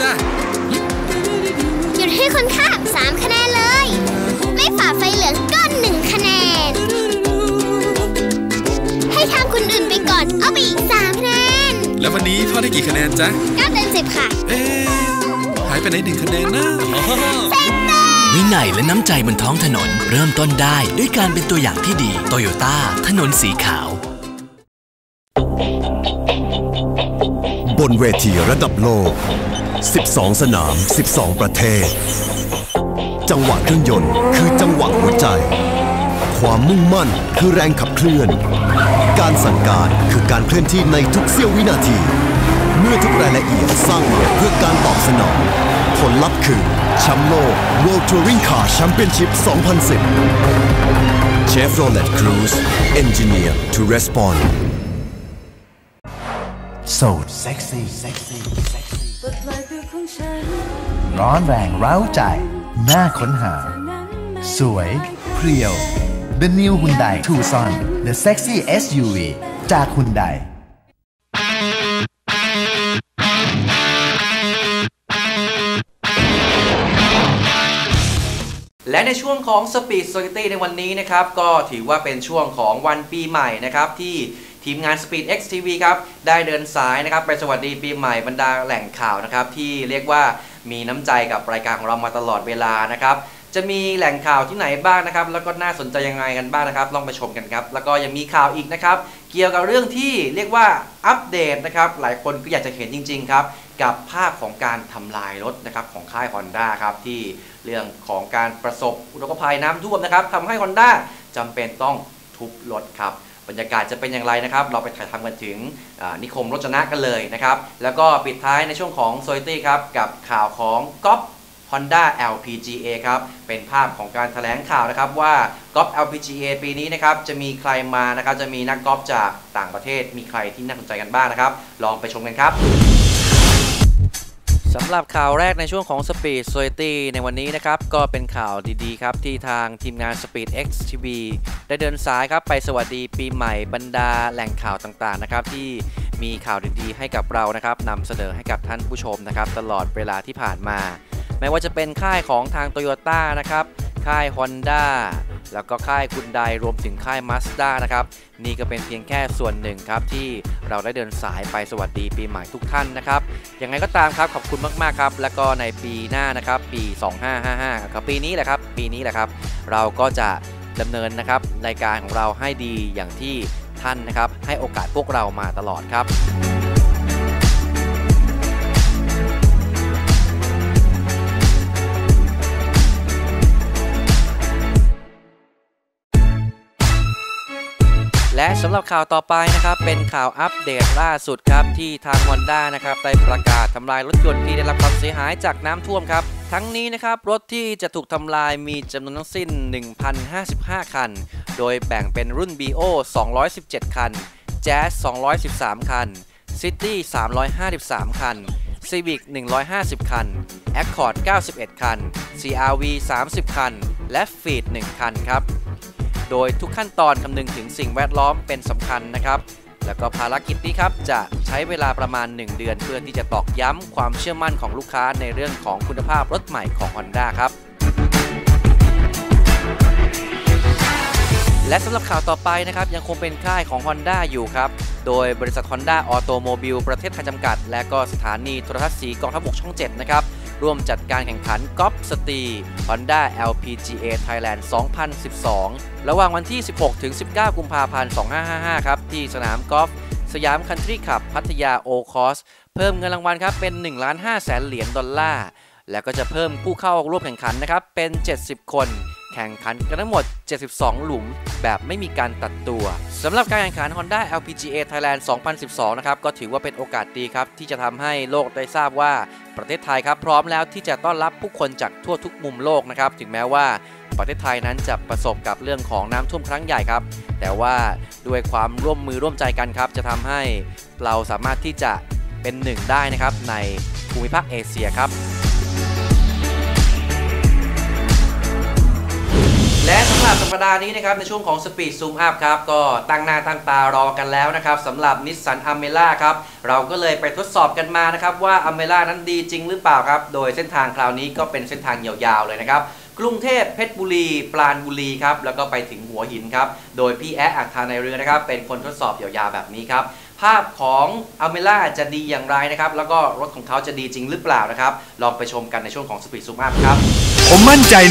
จ้ะหยุดให้คนข้าม3คะแนนเลย ไม่ฝ่าไฟเหลืองก็1คะแนน ให้ทำคนอื่นไปก่อน เอาไปอีก3คะแนน แล้ววันนี้พ่อได้กี่คะแนนจ๊ะ9เต็ม10ค่ะ เอ๊ะหายไปไหนหนึ่งคะแนนนะอ๋อวินัยและน้ำใจบนท้องถนน เริ่มต้นได้ด้วยการเป็นตัวอย่างที่ดี โตโยต้า ถนนสีขาว บนเวทีระดับโลก 12 สนาม 12 ประเทศ จังหวะเครื่องยนต์คือจังหวะหัวใจ ความมุ่งมั่นคือแรงขับเคลื่อน การสั่งการคือการเคลื่อนที่ในทุกเสี้ยววินาที เมื่อทุกรายละเอียดสร้างมาเพื่อการตอบสนอง ผลลัพธ์คือแชมป์โลก World Touring Car Championship 2010 Chevrolet Cruze Engineer to respond โสดเซ็กซี่เซ็กซี่เซ็กซี่ร้อนแรงเร้าใจ น่าค้นหา สวยเพรียว The New Hyundai Tucson The Sexy SUV จาก Hyundai และในช่วงของ Speed Society ในวันนี้นะครับ ก็ถือว่าเป็นช่วงของวันปีใหม่นะครับที่ ทีมงาน Speed X TV ครับได้เดินสายนะครับไปสวัสดีปีใหม่บรรดาแหล่งข่าวนะครับที่เรียกว่ามีน้ำใจกับรายการของเรามาตลอดเวลานะครับจะมีแหล่งข่าวที่ไหนบ้างนะครับ แล้วก็น่าสนใจยังไงกันบ้างนะครับ ลองไปชมกันครับ แล้วก็ยังมีข่าวอีกนะครับ เกี่ยวกับเรื่องที่เรียกว่าอัปเดตนะครับ หลายคนก็อยากจะเห็นจริง ๆ ครับ กับภาพของการทำลายรถนะครับของค่าย Honda ครับที่เรื่องของการประสบอุทกภัยน้ำท่วมนะครับทำให้ Honda จำเป็นต้องทุบรถครับ บรรยากาศจะเป็นอย่างไรนะครับ เราไปถ่ายทำกันถึงนิคมรจนะกันเลยนะครับ แล้วก็ปิดท้ายในช่วงของโซ i ตี้ครับ กับข่าวของก๊อฟ Honda LPGA ครับ เป็นภาพของการแถลงข่าวนะครับว่าก๊อฟ LPGA ปีนี้นะครับ จะมีใครมานะครับ จะมีนักกอล์ฟจากต่างประเทศ มีใครที่น่าสนใจกันบ้างนะครับ ลองไปชมกันครับ สำหรับข่าวแรกในช่วงของ Speed Society ในวันนี้นะครับ ก็เป็นข่าวดีๆครับ ที่ทางทีมงาน Speed X TV ได้เดินสายครับไปสวัสดีปีใหม่บรรดาแหล่งข่าวต่างๆนะครับ ที่มีข่าวดีๆให้กับเรานะครับนำเสนอให้กับท่านผู้ชมนะครับ ตลอดเวลาที่ผ่านมา ไม่ว่าจะเป็นค่ายของทาง Toyota นะครับ ค่าย Honda แล้วก็ค่ายคุณไดรวมถึงค่าย Mazda นะครับ นี่ก็เป็นเพียงแค่ส่วนหนึ่งครับ ที่เราได้เดินสายไปสวัสดีปีใหม่ทุกท่านนะครับยังไงก็ตามครับขอบคุณมากๆครับ แล้วก็ในปีหน้านะครับ ปี 2555ครับปีนี้แหละครับ ปีนี้แหละครับ เราก็จะดำเนินนะครับรายการของเราให้ดีอย่างที่ท่านนะครับ ให้โอกาสพวกเรามาตลอดครับ และสำหรับข่าวต่อไปนะครับ เป็นข่าวอัปเดตล่าสุดครับที่ทาง Honda นะครับได้ประกาศทำลายรถยนต์ที่ได้รับความเสียหายจากน้ำท่วมครับทั้งนี้นะครับรถที่จะถูกทำลายมีจำนวนทั้งสิ้น 1,055 คัน โดยแบ่งเป็นรุ่น BO 217 คัน Jazz 213 คัน City 353 คัน Civic 150 คัน Accord 91 คัน CRV 30 คัน และ Feed 1 คันครับ โดยทุกขั้นตอนคำนึงถึงสิ่งแวดล้อมเป็นสำคัญนะครับ แล้วก็ภารกิจนี้ครับจะใช้เวลาประมาณ 1 เดือน เพื่อที่จะตอกย้ำความเชื่อมั่นของลูกค้าในเรื่องของคุณภาพรถใหม่ของ Honda ครับและสำหรับข่าวต่อไปนะครับยังคงเป็นค่ายของ Honda อยู่ครับ โดยบริษัท Honda Automobile ประเทศไทยจำกัด และก็สถานีโทรทัศน์สีกองทัพบกช่อง 7 นะครับ ร่วมจัดการแข่งขันกอล์ฟสตรี Honda LPGA Thailand 2012 ระหว่างวันที่ 16 ถึง 19 กุมภาพันธ์ 2555 ครับ ที่สนามกอล์ฟสยามคันทรีคลับพัทยาโอคอส เพิ่มเงินรางวัลครับ เป็น1ล้าน5แสนเหรียญดอลลาร์ และก็จะเพิ่มผู้เข้าร่วมแข่งขันนะครับ เป็น 70 คน แข่งขันกันทั้งหมด 72 หลุม แบบไม่มีการตัดตัวสำหรับการแข่งขัน Honda LPGA Thailand 2012 นะครับ ก็ถือว่าเป็นโอกาสดีครับ ที่จะทำให้โลกได้ทราบว่าประเทศไทยครับ พร้อมแล้วที่จะต้อนรับผู้คนจากทั่วทุกมุมโลกนะครับ ถึงแม้ว่าประเทศไทยนั้นจะประสบกับเรื่องของน้ำท่วมครั้งใหญ่ครับ แต่ว่าด้วยความร่วมมือร่วมใจกันครับ จะทำให้เราสามารถที่จะเป็นหนึ่งได้นะครับในภูมิภาคเอเชียครับ รับสัปดาห์นี้นะครับในช่วงของ Speed Zoom Up ครับก็ตั้งหน้าตั้งตารอกันแล้วนะครับสำหรับนิสสันอเมล่าครับเราก็เลยไปทดสอบกันมานะครับว่าอเมล่านั้นดีจริงหรือเปล่าครับ โดยเส้นทางคราวนี้ก็เป็นเส้นทางยาวๆเลยนะครับกรุงเทพเพชรบุรี ปราณบุรีครับแล้วก็ไปถึงหัวหินครับโดยพี่แอ๊ะอักทานในเรือนะครับเป็นคนทดสอบยาวๆแบบนี้ครับภาพของอเมล่าจะดีอย่างไรนะครับ แล้วก็รถของเขาจะดีจริงหรือเปล่านะครับ ลองไปชมกันในช่วงของ Speed Zoom Up ครับ ผมมั่นใจใน